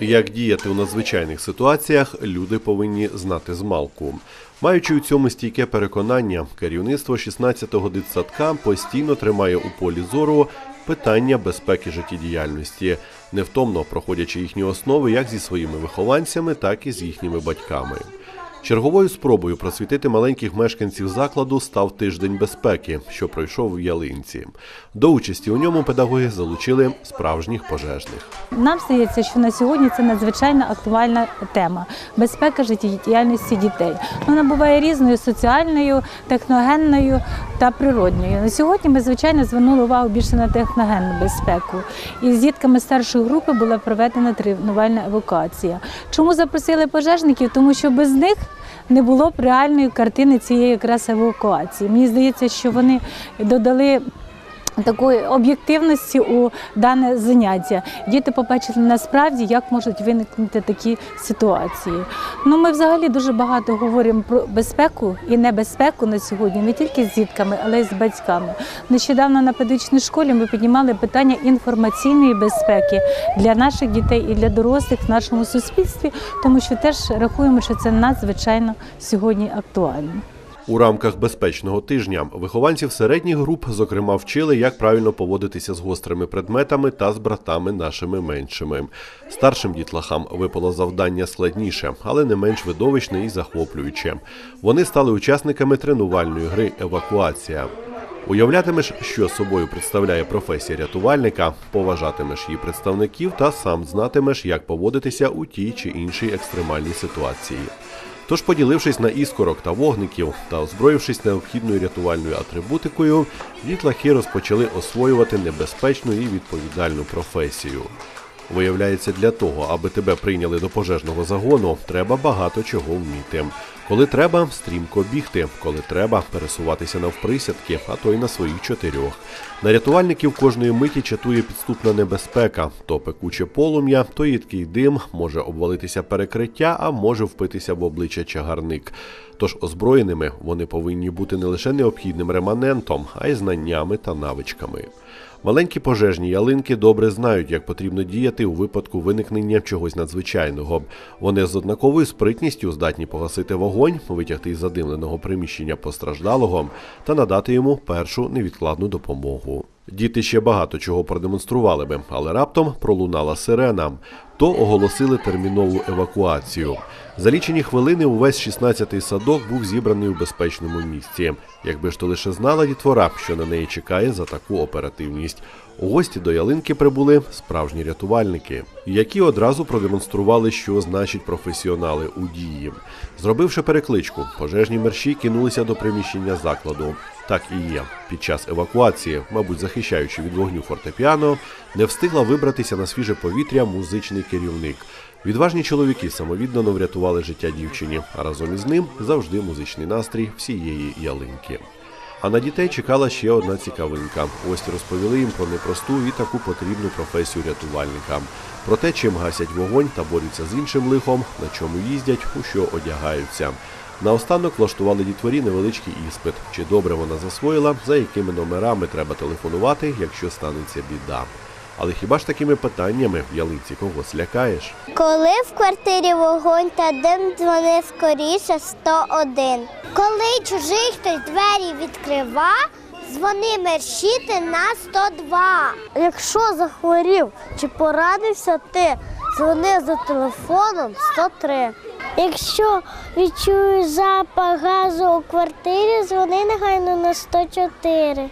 Як діяти у надзвичайних ситуаціях, люди повинні знати змалку. Маючи у цьому стійке переконання, керівництво 16-го дитсадка постійно тримає у полі зору питання безпеки життєдіяльності, невтомно проходячи їхні основи як зі своїми вихованцями, так і з їхніми батьками. Черговою спробою просвітити маленьких мешканців закладу став тиждень безпеки, що пройшов в Ялинці. До участі у ньому педагоги залучили справжніх пожежних. Нам здається, що на сьогодні це надзвичайно актуальна тема безпека життєдіяльності дітей. Вона буває різною соціальною, техногенною та природньою. На сьогодні ми, звичайно, звернули увагу більше на техногенну безпеку. І з дітками старшої групи була проведена тренувальна евакуація. Чому запросили пожежників? Тому що без них не було б реальної картини цієї якраз евакуації. Мені здається, що вони додали такої об'єктивності у дане заняття. Діти побачили насправді, як можуть виникнути такі ситуації. Ну, ми взагалі дуже багато говоримо про безпеку і небезпеку на сьогодні, не тільки з дітками, але й з батьками. Нещодавно на педагогічній школі ми піднімали питання інформаційної безпеки для наших дітей і для дорослих в нашому суспільстві, тому що теж рахуємо, що це надзвичайно сьогодні актуально. У рамках безпечного тижня вихованців середніх груп, зокрема, вчили, як правильно поводитися з гострими предметами та з братами нашими меншими. Старшим дітлахам випало завдання складніше, але не менш видовищне і захоплююче. Вони стали учасниками тренувальної гри Евакуація. Уявлятимеш, що собою представляє професія рятувальника, поважатимеш її представників та сам знатимеш, як поводитися у тій чи іншій екстремальній ситуації. Тож, поділившись на іскорок та вогників та озброївшись необхідною рятувальною атрибутикою, дітлахи розпочали освоювати небезпечну і відповідальну професію. Виявляється, для того, аби тебе прийняли до пожежного загону, треба багато чого вміти. Коли треба, стрімко бігти, коли треба пересуватися навприсядки, а то й на своїх чотирьох. На рятувальників кожної миті чатує підступна небезпека: то пекуче полум'я, то їдкий дим, може обвалитися перекриття, а може впитися в обличчя чагарник. Тож озброєними вони повинні бути не лише необхідним реманентом, а й знаннями та навичками. Маленькі пожежні ялинки добре знають, як потрібно діяти у випадку виникнення чогось надзвичайного. Вони з однаковою спритністю здатні погасити вогонь, витягти із задимленого приміщення постраждалого та надати йому першу невідкладну допомогу. Діти ще багато чого продемонстрували би, але раптом пролунала сирена. То оголосили термінову евакуацію. За лічені хвилини увесь 16-й садок був зібраний у безпечному місці. Якби ж то лише знала дітвора, що на неї чекає за таку оперативність. У гості до ялинки прибули справжні рятувальники, які одразу продемонстрували, що значить професіонали у дії. Зробивши перекличку, пожежні мерші кинулися до приміщення закладу. Так і є. Під час евакуації, мабуть, захищаючи від вогню фортепіано, не встигла вибратися на свіже повітря музичний керівник. Відважні чоловіки самовіддано врятували життя дівчині, а разом із ним завжди музичний настрій всієї ялинки. А на дітей чекала ще одна цікавинка. Гості розповіли їм про непросту і таку потрібну професію рятувальника. Про те, чим гасять вогонь та борються з іншим лихом, на чому їздять, у що одягаються. Наостанок влаштували дітворі невеличкий іспит, чи добре вона засвоїла, за якими номерами треба телефонувати, якщо станеться біда. Але хіба ж такими питаннями в ялинці когось лякаєш? Коли в квартирі вогонь та дим дзвони скоріше 101. Коли чужий хтось двері відкрива, дзвони мерщити на 102. Якщо захворів чи поранився ти, дзвони за телефоном 103. Якщо відчую запах газу у квартирі, дзвони негайно на 104.